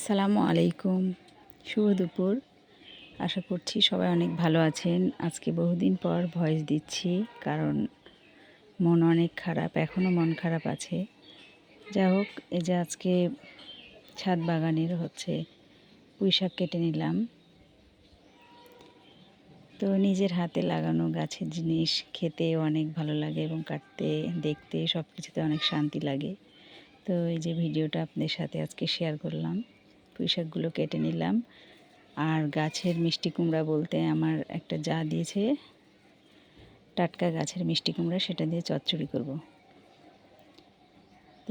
আসসালামু আলাইকুম। শুভ দুপুর। আশা করছি সবাই অনেক ভালো আছেন। আজকে বহুদিন পর ভয়েস দিচ্ছি কারণ মন অনেক খারাপ এখনও মন খারাপ আছে। যা হোক, এই যে আজকে ছাদ বাগানের হচ্ছে পুঁই শাক কেটে নিলাম। তো নিজের হাতে লাগানো গাছের জিনিস খেতে অনেক ভালো লাগে এবং কাটতে, দেখতে সব কিছুতে অনেক শান্তি লাগে। তো এই যে ভিডিওটা আপনাদের সাথে আজকে শেয়ার করলাম। পুঁই শাকগুলো কেটে নিলাম। আর গাছের মিষ্টি কুমড়া বলতে আমার একটা যা দিয়েছে, টাটকা গাছের মিষ্টি কুমড়া, সেটা দিয়ে চচ্চড়ি করব।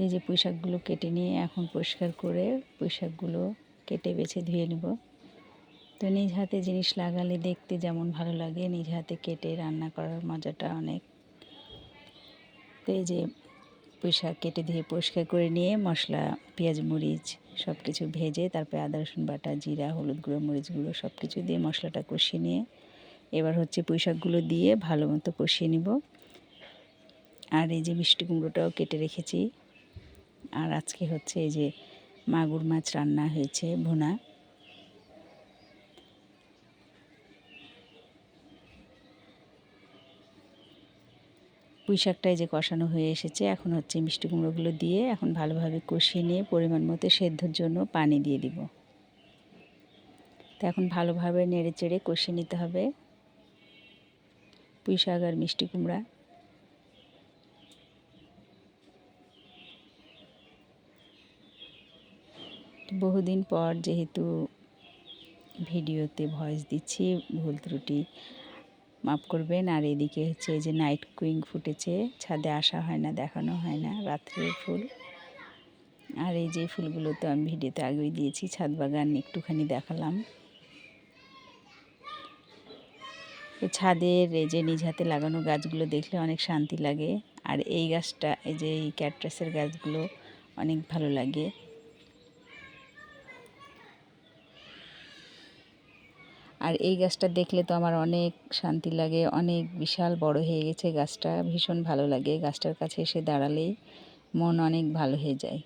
এই যে পুঁই শাকগুলো কেটে নিয়ে এখন পরিষ্কার করে পুঁই শাকগুলো কেটে বেছে ধুয়ে নেব। তো নিজ হাতে জিনিস লাগালে দেখতে যেমন ভালো লাগে, নিজ হাতে কেটে রান্না করার মজাটা অনেক। তো এই যে পুঁই শাক কেটে ধুয়ে পরিষ্কার করে নিয়ে মশলা, পেঁয়াজ, মরিচ সব কিছু ভেজে তারপরে আদা, রসুন বাটা, জিরা, হলুদ গুঁড়ো, মরিচ গুঁড়ো সব কিছু দিয়ে মশলাটা কষিয়ে নিয়ে এবার হচ্ছে পুঁই শাকগুলো দিয়ে ভালো মতো কষিয়ে নিব। আর এই যে মিষ্টি কুমড়োটাও কেটে রেখেছি। আর আজকে হচ্ছে এই যে মাগুর মাছ রান্না হয়েছে ভুনা। পুঁই শাকটাই যে কষানো হয়ে এসেছে, এখন হচ্ছে মিষ্টি কুমড়োগুলো দিয়ে এখন ভালোভাবে কষিয়ে নিয়ে পরিমাণ মতো সেদ্ধর জন্য পানি দিয়ে দিব। তো এখন ভালোভাবে নেড়ে চেড়ে কষিয়ে নিতে হবে পুঁই শাক আর মিষ্টি কুমড়া। বহুদিন পর যেহেতু ভিডিওতে ভয়েস দিচ্ছি, ভুল ত্রুটি মাফ করবেন। আর এদিকে হচ্ছে এই যে নাইট কুইং ফুটেছে, ছাদে আসা হয় না, দেখানো হয় না রাত্রের ফুল। আর এই যে ফুলগুলো তো আমি ভিডিওতে আগেই দিয়েছি, ছাদ বাগান একটুখানি দেখালাম। ছাদের এই যে নিজ হাতে লাগানো গাছগুলো দেখলে অনেক শান্তি লাগে। আর এই গাছটা, এই যে এই ক্যাটরাসের গাছগুলো অনেক ভালো লাগে। আর এই গাছটা দেখলে তো আমার অনেক শান্তি লাগে, অনেক বিশাল বড় হয়ে গেছে গাছটা, ভীষণ ভালো লাগে। গাছটার কাছে এসে দাঁড়ালেই মন অনেক ভালো হয়ে যায়।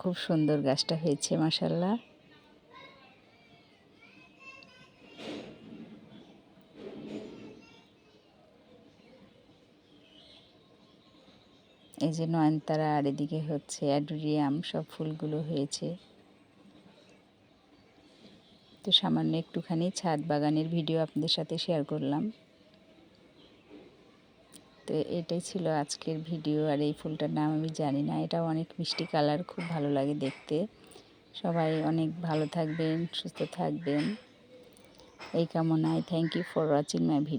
খুব সুন্দর গাছটা হয়েছে মাসাল্লাহ এই যে নয়নতারা আর এদিকে হচ্ছে অ্যাডুরিয়াম, সব ফুলগুলো হয়েছে। তো সামান্য একটুখানি ছাদ বাগানের ভিডিও আপনাদের সাথে শেয়ার করলাম। তো এটাই ছিল আজকের ভিডিও, আর এই ফুলটার নাম আমি জানি না। এটা অনেক মিষ্টি কালার খুব ভালো লাগে দেখতে। সবাই অনেক ভালো থাকবেন, সুস্থ থাকবেন। এই কামনায় thank you for watching my video